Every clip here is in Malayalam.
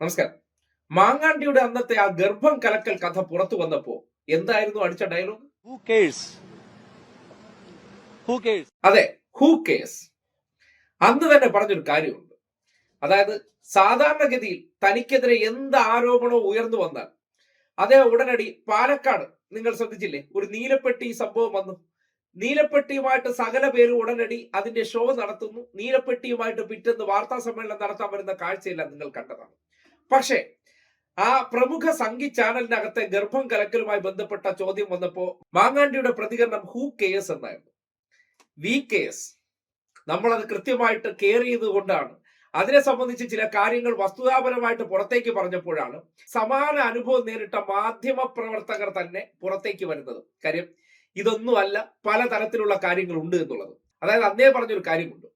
നമസ്കാരം. മാങ്ങാണ്ടിയുടെ അന്നത്തെ ആ ഗർഭം കലക്കൽ കഥ പുറത്തു വന്നപ്പോ എന്തായിരുന്നു അടിച്ച ഡയലോഗ്? അതെ ഹൂ കേസ് അന്ന് തന്നെ പറഞ്ഞൊരു കാര്യമുണ്ട്. അതായത് സാധാരണഗതിയിൽ തനിക്കെതിരെ എന്ത് ആരോപണവും ഉയർന്നു വന്നാൽ അതേ ഉടനടി പാലക്കാട് നിങ്ങൾ ശ്രദ്ധിച്ചില്ലേ? ഒരു നീലപ്പെട്ടി സംഭവം വന്നു. നീലപ്പെട്ടിയുമായിട്ട് സകല പേര് ഉടനടി അതിന്റെ ഷോ നടത്തുന്നു. നീലപ്പെട്ടിയുമായിട്ട് പിറ്റേന്ന് വാർത്താ സമ്മേളനം നടത്താൻ വരുന്ന കാഴ്ചയെല്ലാം നിങ്ങൾ കണ്ടതാണ്. പക്ഷേ ആ പ്രമുഖ സംഗി ചാനലിനകത്തെ ഗർഭം കലക്കലുമായി ബന്ധപ്പെട്ട ചോദ്യം വന്നപ്പോ മാങ്ങാണ്ടിയുടെ പ്രതികരണം ഹൂ കേസ് എന്നായിരുന്നു. വി കേസ് നമ്മളത് കൃത്യമായിട്ട് കെയർ ചെയ്തുകൊണ്ടാണ് അതിനെ സംബന്ധിച്ച് ചില കാര്യങ്ങൾ വസ്തുതാപരമായിട്ട് പുറത്തേക്ക് പറഞ്ഞപ്പോഴാണ് സമാന അനുഭവം നേരിട്ട മാധ്യമ പ്രവർത്തകർ തന്നെ പുറത്തേക്ക് വരുന്നത്. കാര്യം ഇതൊന്നുമല്ല പല തരത്തിലുള്ള കാര്യങ്ങൾ ഉണ്ട് എന്നുള്ളത്. അതായത് അന്നേ പറഞ്ഞൊരു കാര്യമുണ്ട്.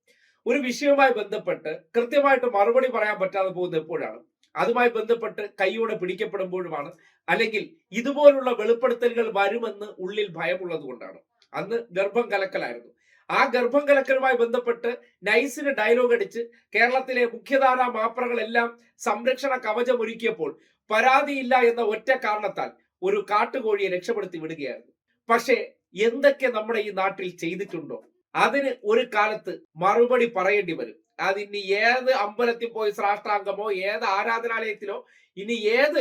ഒരു വിഷയവുമായി ബന്ധപ്പെട്ട് കൃത്യമായിട്ട് മറുപടി പറയാൻ പറ്റാതെ പോകുന്ന എപ്പോഴാണ് അതുമായി ബന്ധപ്പെട്ട് കൈയോടെ പിടിക്കപ്പെടുമ്പോഴുമാണ്. അല്ലെങ്കിൽ ഇതുപോലുള്ള വെളിപ്പെടുത്തലുകൾ വരുമെന്ന് ഉള്ളിൽ ഭയമുള്ളത് കൊണ്ടാണ്. അന്ന് ഗർഭം കലക്കലായിരുന്നു. ആ ഗർഭം കലക്കലുമായി ബന്ധപ്പെട്ട് നൈസിന് ഡയലോഗ് അടിച്ച് കേരളത്തിലെ മുഖ്യധാരാ മാപ്രകളെല്ലാം സംരക്ഷണ കവചമൊരുക്കിയപ്പോൾ പരാതിയില്ല എന്ന ഒറ്റ കാരണത്താൽ ഒരു കാട്ടുകോഴിയെ രക്ഷപ്പെടുത്തി വിടുകയായിരുന്നു. പക്ഷേ എന്തൊക്കെ നമ്മുടെ ഈ നാട്ടിൽ ചെയ്തിട്ടുണ്ടോ? അതിന് ഒരു കാലത്ത് മറുപടി പറയേണ്ടി വരും. അതിനി ഏത് അമ്പലത്തിൽ പോയി ശ്രാഷ്ടാംഗമോ ഏത് ആരാധനാലയത്തിലോ ഇനി ഏത്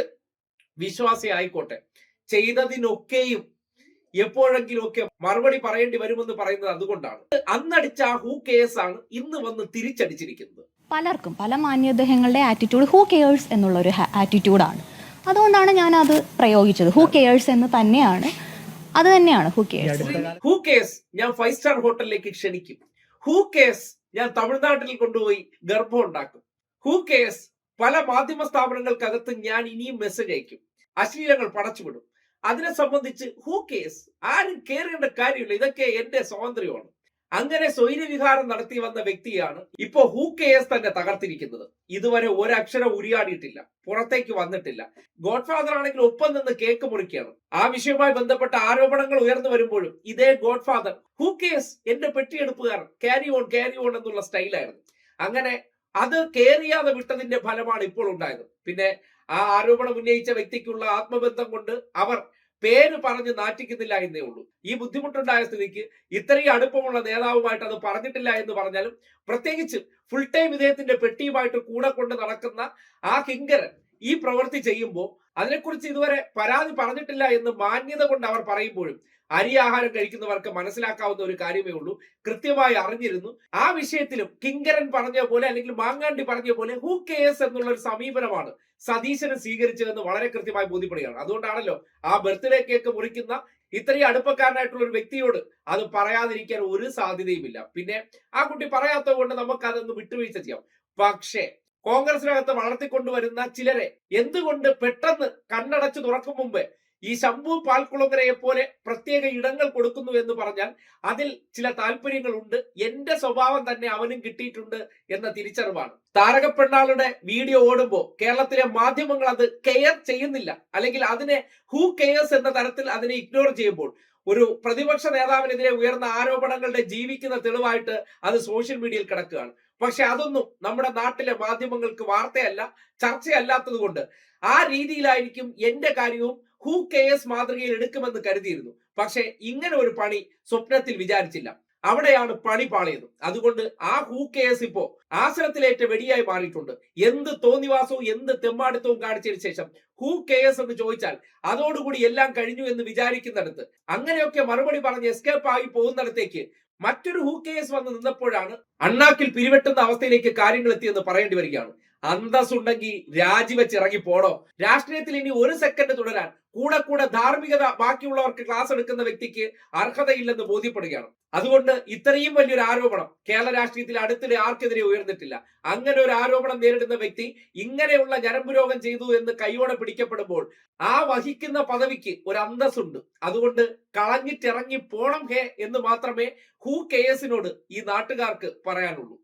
വിശ്വാസി ആയിക്കോട്ടെ. ചെയ്തതിനൊക്കെയും എപ്പോഴെങ്കിലും ഒക്കെ മറുപടി പറയേണ്ടി വരുമെന്ന് പറയുന്നത് അതുകൊണ്ടാണ്. അന്നടിച്ച ആ ഹൂ കേസാണ് ഇന്ന് വന്ന് തിരിച്ചടിച്ചിരിക്കുന്നത്. പലർക്കും പല മാന്യദേഹങ്ങളുടെ ആറ്റിറ്റ്യൂഡ് ഹൂ കെയേഴ്സ് എന്നുള്ളൊരു ആറ്റിറ്റ്യൂഡാണ് അതുകൊണ്ടാണ് ഞാൻ അത് പ്രയോഗിച്ചത്. ഹൂ കെയേഴ്സ് എന്ന് തന്നെയാണ്. അത് തന്നെയാണ് ഹൂ കെയേഴ്സ് ഹൂ കേസ് ഞാൻ ഫൈവ് സ്റ്റാർ ഹോട്ടലിലേക്ക് ക്ഷണിക്കും. ഹൂ കേസ് ഞാൻ തമിഴ്നാട്ടിൽ കൊണ്ടുപോയി ഗർഭം ഉണ്ടാക്കും. ഹൂ കേസ് പല മാധ്യമ സ്ഥാപനങ്ങൾക്കകത്ത് ഞാൻ ഇനിയും മെസ്സേജ് അയക്കും. അശ്ലീലങ്ങൾ പടച്ചുവിടും. അതിനെ സംബന്ധിച്ച് ഹൂ കേസ് ആരും കേറേണ്ട കാര്യമില്ല. ഇതൊക്കെ എന്റെ സ്വാതന്ത്ര്യമാണ്. അങ്ങനെ സ്വൈര്യവിഹാരം നടത്തി വന്ന വ്യക്തിയാണ് ഇപ്പോ ഹൂ എസ് തന്നെ തകർത്തിരിക്കുന്നത്. ഇതുവരെ ഒരക്ഷരം ഉരിയാടിയിട്ടില്ല. പുറത്തേക്ക് വന്നിട്ടില്ല. ഗോഡ്ഫാദർ ആണെങ്കിൽ ഒപ്പം നിന്ന് കേക്ക് മുറിക്കുകയാണ്. ആ വിഷയവുമായി ബന്ധപ്പെട്ട ആരോപണങ്ങൾ ഉയർന്നു വരുമ്പോഴും ഇതേ ഗോഡ്ഫാദർ ഹൂ കെ എസ് എന്റെ പെട്ടിയെടുപ്പുകാരൻ ക്യാരി ഓൺ ക്യാരി ഓൺ എന്നുള്ള സ്റ്റൈലായിരുന്നു അങ്ങനെ അത് കേറിയാതെ വിട്ടതിന്റെ ഫലമാണ് ഇപ്പോൾ ഉണ്ടായത്. പിന്നെ ആ ആരോപണം ഉന്നയിച്ച വ്യക്തിക്കുള്ള ആത്മബന്ധം കൊണ്ട് അവർ പേര് പറഞ്ഞ് നാറ്റിക്കുന്നില്ല എന്നേ ഉള്ളൂ. ഈ ബുദ്ധിമുട്ടുണ്ടായ സ്ഥിതിക്ക് ഇത്രയും അടുപ്പമുള്ള നേതാവുമായിട്ട് അത് പറഞ്ഞിട്ടില്ല എന്ന് പറഞ്ഞാലും പ്രത്യേകിച്ച് ഫുൾ ടൈം ഇദ്ദേഹത്തിന്റെ പെട്ടിയുമായിട്ട് കൂടെ കൊണ്ട് നടക്കുന്ന ആ കിങ്കരൻ ഈ പ്രവൃത്തി ചെയ്യുമ്പോൾ അതിനെക്കുറിച്ച് ഇതുവരെ പരാതി പറഞ്ഞിട്ടില്ല എന്ന് മാന്യത കൊണ്ട് അവർ പറയുമ്പോഴും അരി ആഹാരം കഴിക്കുന്നവർക്ക് മനസ്സിലാക്കാവുന്ന ഒരു കാര്യമേ ഉള്ളൂ. കൃത്യമായി അറിഞ്ഞിരുന്നു. ആ വിഷയത്തിലും കിങ്കരൻ പറഞ്ഞ പോലെ അല്ലെങ്കിൽ മാങ്ങാണ്ടി പറഞ്ഞ പോലെ ഹൂ കേസ് എന്നുള്ള ഒരു സമീപനമാണ് സതീശന് സ്വീകരിച്ചതെന്ന് വളരെ കൃത്യമായി ബോധ്യപ്പെടുകയാണ്. അതുകൊണ്ടാണല്ലോ ആ ബർത്ത്ഡേ കേക്ക് മുറിക്കുന്ന ഇത്രയും അടുപ്പക്കാരനായിട്ടുള്ള ഒരു വ്യക്തിയോട് അത് പറയാതിരിക്കാൻ ഒരു സാധ്യതയുമില്ല. പിന്നെ ആ കുട്ടി പറയാത്തത് കൊണ്ട് നമുക്ക് അതൊന്ന് വിട്ടുവീഴ്ച ചെയ്യാം. പക്ഷേ കോൺഗ്രസിനകത്ത് വളർത്തിക്കൊണ്ടുവരുന്ന ചിലരെ എന്തുകൊണ്ട് പെട്ടെന്ന് കണ്ണടച്ചു തുറക്കും മുമ്പ് ഈ ശംഭു പാൽക്കുളങ്ങരയെ പോലെ പ്രത്യേക ഇടങ്ങൾ കൊടുക്കുന്നു എന്ന് പറഞ്ഞാൽ അതിൽ ചില താല്പര്യങ്ങളുണ്ട്. എന്റെ സ്വഭാവം തന്നെ അവനും കിട്ടിയിട്ടുണ്ട് എന്ന തിരിച്ചറിവാണ്. താരകപ്പെണ്ണാളുടെ വീഡിയോ ഓടുമ്പോൾ കേരളത്തിലെ മാധ്യമങ്ങൾ അത് കെയർ ചെയ്യുന്നില്ല. അല്ലെങ്കിൽ അതിനെ ഹൂ കെയേഴ്സ് എന്ന തരത്തിൽ അതിനെ ഇഗ്നോർ ചെയ്യുമ്പോൾ ഒരു പ്രതിപക്ഷ നേതാവിനെതിരെ ഉയർന്ന ആരോപണങ്ങളുടെ ജീവിക്കുന്ന തെളിവായിട്ട് അത് സോഷ്യൽ മീഡിയയിൽ കിടക്കുകയാണ്. പക്ഷെ അതൊന്നും നമ്മുടെ നാട്ടിലെ മാധ്യമങ്ങൾക്ക് വാർത്തയല്ല ചർച്ചയല്ലാത്തത് കൊണ്ട് ആ രീതിയിലായിരിക്കും എന്റെ കാര്യവും ഹൂ എസ് മാതൃകയിൽ എടുക്കുമെന്ന് കരുതിയിരുന്നു. പക്ഷെ ഇങ്ങനെ ഒരു പണി സ്വപ്നത്തിൽ വിചാരിച്ചില്ല. അവിടെയാണ് പണി പാളിയത്. അതുകൊണ്ട് ആ ഹൂ കേസ് ഇപ്പോ? ആശ്രത്തിലേറ്റ വെടിയായി മാറിയിട്ടുണ്ട്. എന്ത് തോന്നിവാസവും എന്ത് തെമ്മാടിത്തവും കാണിച്ചതിന് ശേഷം ഹൂ കേസ് എന്ന് ചോദിച്ചാൽ അതോടുകൂടി എല്ലാം കഴിഞ്ഞു എന്ന് വിചാരിക്കുന്നിടത്ത്. അങ്ങനെയൊക്കെ മറുപടി പറഞ്ഞ് എസ്കേപ്പ് ആയി പോകുന്നിടത്തേക്ക് മറ്റൊരു ഹൂ കേസ് വന്ന് നിന്നപ്പോഴാണ് അണ്ണാക്കിൽ പിരിവെട്ടുന്ന അവസ്ഥയിലേക്ക് കാര്യങ്ങൾ എത്തിയെന്ന് പറയേണ്ടി വരികയാണ്. അന്തസ്സുണ്ടെങ്കിൽ രാജിവെച്ച് ഇറങ്ങി പോടോ രാഷ്ട്രീയത്തിൽ ഇനി ഒരു സെക്കൻഡ് തുടരാൻ കൂടെ കൂടെ ധാർമ്മികത ബാക്കിയുള്ളവർക്ക് ക്ലാസ് എടുക്കുന്ന വ്യക്തിക്ക് അർഹതയില്ലെന്ന് ബോധ്യപ്പെടുകയാണ്. അതുകൊണ്ട് ഇത്രയും വലിയൊരു ആരോപണം കേരള രാഷ്ട്രീയത്തിൽ അടുത്തിടെ ആർക്കെതിരെ ഉയർന്നിട്ടില്ല. അങ്ങനെ ഒരു ആരോപണം നേരിടുന്ന വ്യക്തി ഇങ്ങനെയുള്ള ഞരമ്പ് രോഗം ചെയ്തു എന്ന് കൈയോടെ പിടിക്കപ്പെടുമ്പോൾ ആ വഹിക്കുന്ന പദവിക്ക് ഒരു അന്തസ്സുണ്ട്. അതുകൊണ്ട് കളഞ്ഞിട്ടിറങ്ങി പോണം ഹേ എന്ന് മാത്രമേ ഹൂ കെയസിനോട് ഈ നാട്ടുകാർക്ക് പറയാനുള്ളൂ.